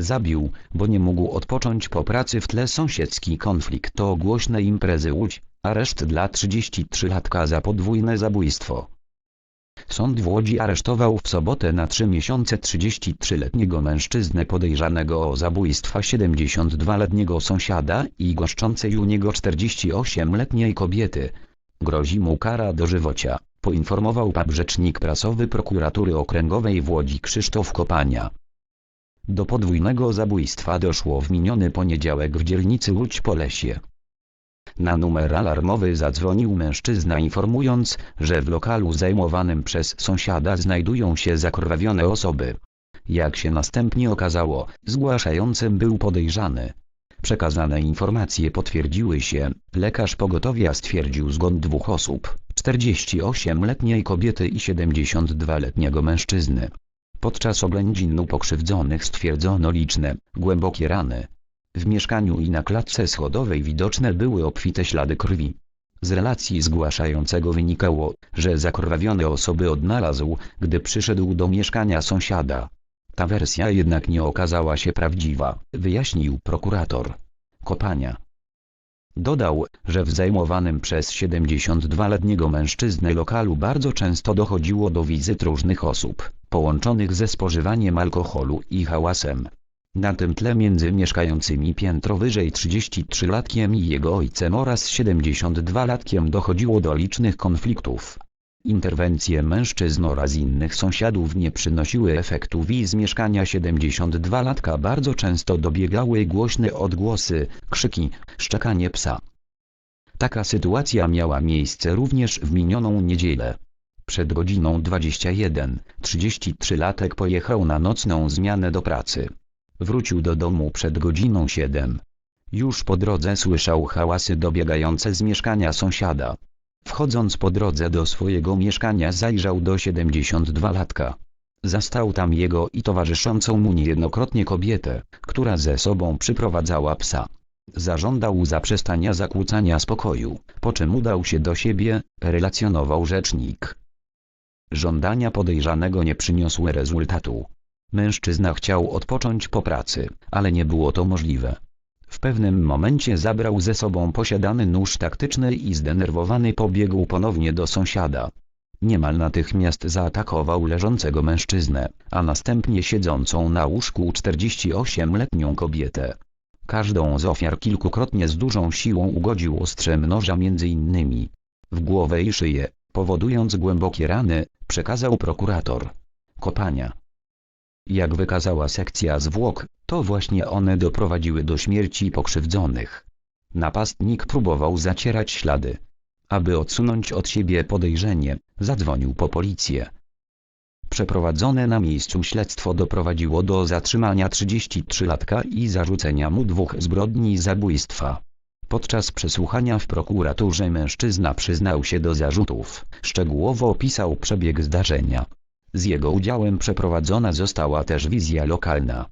Zabił, bo nie mógł odpocząć po pracy w tle sąsiedzki konflikt to głośne imprezy Łódź, areszt dla 33-latka za podwójne zabójstwo. Sąd w Łodzi aresztował w sobotę na trzy miesiące 33-letniego mężczyznę podejrzanego o zabójstwa 72-letniego sąsiada i goszczącej u niego 48-letniej kobiety. Grozi mu kara dożywocia, poinformował PAP rzecznik prasowy prokuratury okręgowej w Łodzi Krzysztof Kopania. Do podwójnego zabójstwa doszło w miniony poniedziałek w dzielnicy Łódź po lesie. Na numer alarmowy zadzwonił mężczyzna informując, że w lokalu zajmowanym przez sąsiada znajdują się zakrwawione osoby. Jak się następnie okazało, zgłaszającym był podejrzany. Przekazane informacje potwierdziły się, lekarz pogotowia stwierdził zgon dwóch osób, 48-letniej kobiety i 72-letniego mężczyzny. Podczas oględzin u pokrzywdzonych stwierdzono liczne, głębokie rany. W mieszkaniu i na klatce schodowej widoczne były obfite ślady krwi. Z relacji zgłaszającego wynikało, że zakrwawione osoby odnalazł, gdy przyszedł do mieszkania sąsiada. Ta wersja jednak nie okazała się prawdziwa, wyjaśnił prokurator. Kopania. Dodał, że w zajmowanym przez 72-letniego mężczyznę lokalu bardzo często dochodziło do wizyt różnych osób, połączonych ze spożywaniem alkoholu i hałasem. Na tym tle między mieszkającymi piętro wyżej 33-latkiem i jego ojcem oraz 72-latkiem dochodziło do licznych konfliktów. Interwencje mężczyzn oraz innych sąsiadów nie przynosiły efektów i z mieszkania 72-latka bardzo często dobiegały głośne odgłosy, krzyki, szczekanie psa. Taka sytuacja miała miejsce również w minioną niedzielę. Przed godziną 21, 33-latek pojechał na nocną zmianę do pracy. Wrócił do domu przed godziną 7. Już po drodze słyszał hałasy dobiegające z mieszkania sąsiada. Wchodząc po drodze do swojego mieszkania zajrzał do 72-latka. Zastał tam jego i towarzyszącą mu niejednokrotnie kobietę, która ze sobą przyprowadzała psa. Zażądał zaprzestania zakłócania spokoju, po czym udał się do siebie, relacjonował rzecznik. Żądania podejrzanego nie przyniosły rezultatu. Mężczyzna chciał odpocząć po pracy, ale nie było to możliwe. W pewnym momencie zabrał ze sobą posiadany nóż taktyczny i zdenerwowany pobiegł ponownie do sąsiada. Niemal natychmiast zaatakował leżącego mężczyznę, a następnie siedzącą na łóżku 48-letnią kobietę. Każdą z ofiar kilkukrotnie z dużą siłą ugodził ostrzem noża między innymi w głowę i szyję, powodując głębokie rany, przekazał prokurator. Kopania. Jak wykazała sekcja zwłok, to właśnie one doprowadziły do śmierci pokrzywdzonych. Napastnik próbował zacierać ślady. Aby odsunąć od siebie podejrzenie, zadzwonił po policję. Przeprowadzone na miejscu śledztwo doprowadziło do zatrzymania 33-latka i zarzucenia mu dwóch zbrodni zabójstwa. Podczas przesłuchania w prokuraturze mężczyzna przyznał się do zarzutów, szczegółowo opisał przebieg zdarzenia. Z jego udziałem przeprowadzona została też wizja lokalna.